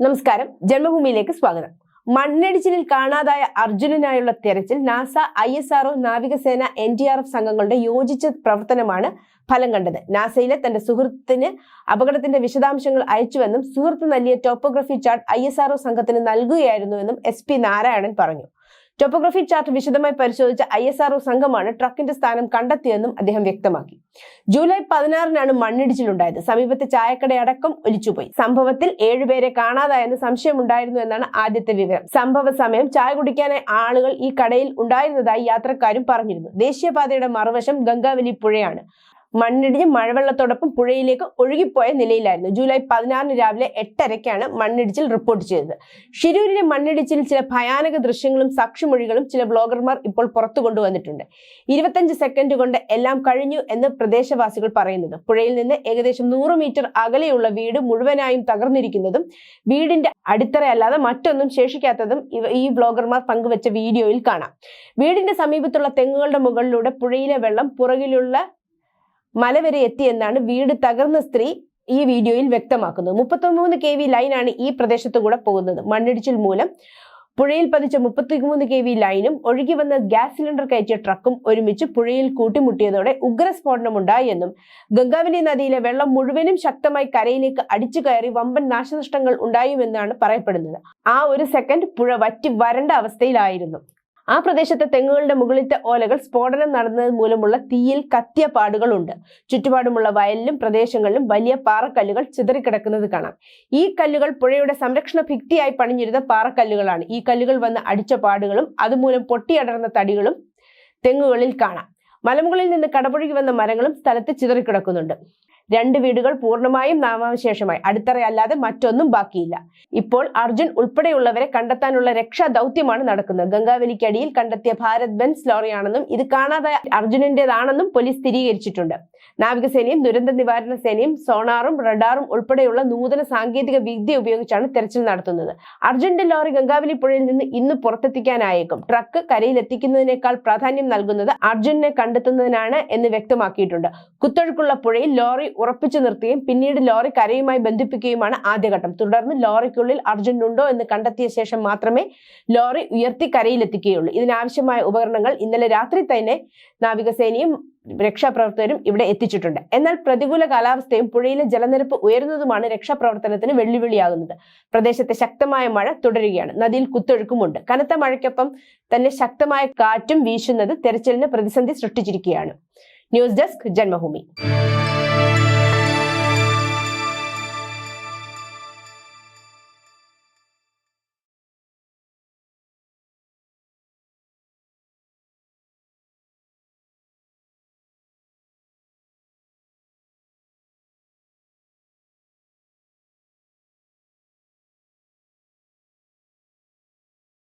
നമസ്കാരം. ജന്മഭൂമിയിലേക്ക് സ്വാഗതം. മണ്ണിടിച്ചിലിൽ കാണാതായ അർജുനനായുള്ള തെരച്ചിൽ NASA I S R O നാവികസേന എൻ ഡി ആർ എഫ് സംഘങ്ങളുടെ യോജിച്ച പ്രവർത്തനമാണ് ഫലം കണ്ടത്. നാസയിലെ തന്റെ സുഹൃത്തിന് അപകടത്തിന്റെ വിശദാംശങ്ങൾ അയച്ചുവെന്നും സുഹൃത്ത് നൽകിയ topography chart I S R O സംഘത്തിന് നൽകുകയായിരുന്നുവെന്നും എസ് പി നാരായണൻ പറഞ്ഞു. ടോപ്പോഗ്രഫി ചാർട്ട് വിശദമായി പരിശോധിച്ച ഐ എസ് ആർഒ സംഘമാണ് ട്രക്കിന്റെ സ്ഥാനം കണ്ടെത്തിയെന്നും അദ്ദേഹം വ്യക്തമാക്കി. ജൂലൈ പതിനാറിനാണ് മണ്ണിടിച്ചിലുണ്ടായത്. സമീപത്തെ ചായക്കടയടക്കം ഒലിച്ചുപോയി. സംഭവത്തിൽ ഏഴുപേരെ കാണാതായെന്ന് സംശയമുണ്ടായിരുന്നു എന്നാണ് ആദ്യത്തെ വിവരം. സംഭവ സമയം ചായ കുടിക്കാനായി ആളുകൾ ഈ കടയിൽ ഉണ്ടായിരുന്നതായി യാത്രക്കാരും പറഞ്ഞിരുന്നു. ദേശീയപാതയുടെ മറുവശം ഗംഗാവലി പുഴയാണ്. മണ്ണിടിഞ്ഞ് മഴവെള്ളത്തോടൊപ്പം പുഴയിലേക്ക് ഒഴുകിപ്പോയ നിലയിലായിരുന്നു. ജൂലൈ പതിനാറിന് രാവിലെ എട്ടരയ്ക്കാണ് മണ്ണിടിച്ചിൽ റിപ്പോർട്ട് ചെയ്തത്. ഷിരൂരിലെ മണ്ണിടിച്ചിൽ ചില ഭയാനക ദൃശ്യങ്ങളും സാക്ഷിമൊഴികളും ചില ബ്ലോഗർമാർ ഇപ്പോൾ പുറത്തു കൊണ്ടുവന്നിട്ടുണ്ട്. ഇരുപത്തഞ്ച് സെക്കൻഡ് കൊണ്ട് എല്ലാം കഴിഞ്ഞു എന്ന് പ്രദേശവാസികൾ പറയുന്നത്. പുഴയിൽ നിന്ന് ഏകദേശം നൂറ് മീറ്റർ അകലെയുള്ള വീട് മുഴുവനായും തകർന്നിരിക്കുന്നതും വീടിന്റെ അടിത്തറയല്ലാതെ മറ്റൊന്നും ശേഷിക്കാത്തതും ഈ ബ്ലോഗർമാർ പങ്കുവച്ച വീഡിയോയിൽ കാണാം. വീടിന്റെ സമീപത്തുള്ള തെങ്ങുകളുടെ മുകളിലൂടെ പുഴയിലെ വെള്ളം പുറകിലുള്ള മല വരെ എത്തിയെന്നാണ് വീട് തകർന്ന സ്ത്രീ ഈ വീഡിയോയിൽ വ്യക്തമാക്കുന്നത്. മുപ്പത്തിമൂന്ന് കെ വി ലൈനാണ് ഈ പ്രദേശത്തു കൂടെ പോകുന്നത്. മണ്ണിടിച്ചിൽ മൂലം പുഴയിൽ പതിച്ച മുപ്പത്തിമൂന്ന് കെ വി ലൈനും ഒഴുകി വന്ന ഗ്യാസ് സിലിണ്ടർ കയറ്റിയ ട്രക്കും ഒരുമിച്ച് പുഴയിൽ കൂട്ടിമുട്ടിയതോടെ ഉഗ്രസ്ഫോടനമുണ്ടായി എന്നും ഗംഗാവലി നദിയിലെ വെള്ളം മുഴുവനും ശക്തമായി കരയിലേക്ക് അടിച്ചു കയറി വമ്പൻ നാശനഷ്ടങ്ങൾ ഉണ്ടായുമെന്നാണ് പറയപ്പെടുന്നത്. ആ ഒരു സെക്കൻഡ് പുഴ വറ്റി വരണ്ട അവസ്ഥയിലായിരുന്നു. ആ പ്രദേശത്തെ തെങ്ങുകളുടെ മുകളിലത്തെ ഓലകൾ സ്ഫോടനം നടന്നത് മൂലമുള്ള തീയിൽ കത്തിയ പാടുകളുണ്ട് ചുറ്റുപാടുമുള്ള വയലിലും പ്രദേശങ്ങളിലും വലിയ പാറക്കല്ലുകൾ ചിതറിക്കിടക്കുന്നത് കാണാം. ഈ കല്ലുകൾ പുഴയുടെ സംരക്ഷണ ഭിക്തിയായി പണിഞ്ഞിരുന്ന പാറക്കല്ലുകളാണ്. ഈ കല്ലുകൾ വന്ന് അടിച്ച പാടുകളും അതുമൂലം പൊട്ടിയടർന്ന തടികളും തെങ്ങുകളിൽ കാണാം. മലമുകളിൽ നിന്ന് കടപുഴകി വന്ന മരങ്ങളും സ്ഥലത്ത് ചിതറിക്കിടക്കുന്നുണ്ട്. രണ്ട് വീടുകൾ പൂർണമായും നാമാവശേഷമായി. അടിത്തറയല്ലാതെ മറ്റൊന്നും ബാക്കിയില്ല. ഇപ്പോൾ അർജുൻ ഉൾപ്പെടെയുള്ളവരെ കണ്ടെത്താനുള്ള രക്ഷാ ദൗത്യമാണ് നടക്കുന്നത് ഗംഗാവലിക്കടിയിൽ കണ്ടെത്തിയ ഭാരത് ബെൻസ് ലോറിയാണെന്നും ഇത് കാണാതെ അർജുനന്റേതാണെന്നും പോലീസ് സ്ഥിരീകരിച്ചിട്ടുണ്ട്. നാവികസേനയും ദുരന്ത നിവാരണ സേനയും സോണാറും റഡാറും ഉൾപ്പെടെയുള്ള നൂതന സാങ്കേതിക വിദ്യ ഉപയോഗിച്ചാണ് തെരച്ചിൽ നടത്തുന്നത്. അർജുന്റെ ലോറി ഗംഗാവലി പുഴയിൽ നിന്ന് ഇന്ന് പുറത്തെത്തിക്കാനായേക്കും. ട്രക്ക് കരയിലെത്തിക്കുന്നതിനേക്കാൾ പ്രാധാന്യം നൽകുന്നത് അർജുനെ കണ്ടെത്തുന്നതിനാണ് എന്ന് വ്യക്തമാക്കിയിട്ടുണ്ട്. കുത്തൊഴുക്കുള്ള പുഴയിൽ ലോറി ഉറപ്പിച്ചു നിർത്തുകയും പിന്നീട് ലോറി കരയുമായി ബന്ധിപ്പിക്കുകയുമാണ് ആദ്യഘട്ടം. തുടർന്ന് ലോറിക്കുള്ളിൽ അർജുൻ ഉണ്ടോ എന്ന് കണ്ടെത്തിയ ശേഷം മാത്രമേ ലോറി ഉയർത്തി കരയിലെത്തിക്കുകയുള്ളൂ. ഇതിനാവശ്യമായ ഉപകരണങ്ങൾ ഇന്നലെ രാത്രി തന്നെ നാവികസേനയും രക്ഷാപ്രവർത്തകരും ഇവിടെ എത്തിച്ചിട്ടുണ്ട്. എന്നാൽ പ്രതികൂല കാലാവസ്ഥയും പുഴയിലെ ജലനിരപ്പ് ഉയരുന്നതുമാണ് രക്ഷാപ്രവർത്തനത്തിന് വെല്ലുവിളിയാകുന്നത്. പ്രദേശത്തെ ശക്തമായ മഴ തുടരുകയാണ്. നദിയിൽ കുത്തൊഴുക്കുമുണ്ട്. കനത്ത മഴയ്ക്കൊപ്പം തന്നെ ശക്തമായ കാറ്റും വീശുന്നത് തെരച്ചിലിന് പ്രതിസന്ധി സൃഷ്ടിച്ചിരിക്കുകയാണ്. News desk Janmabhumi.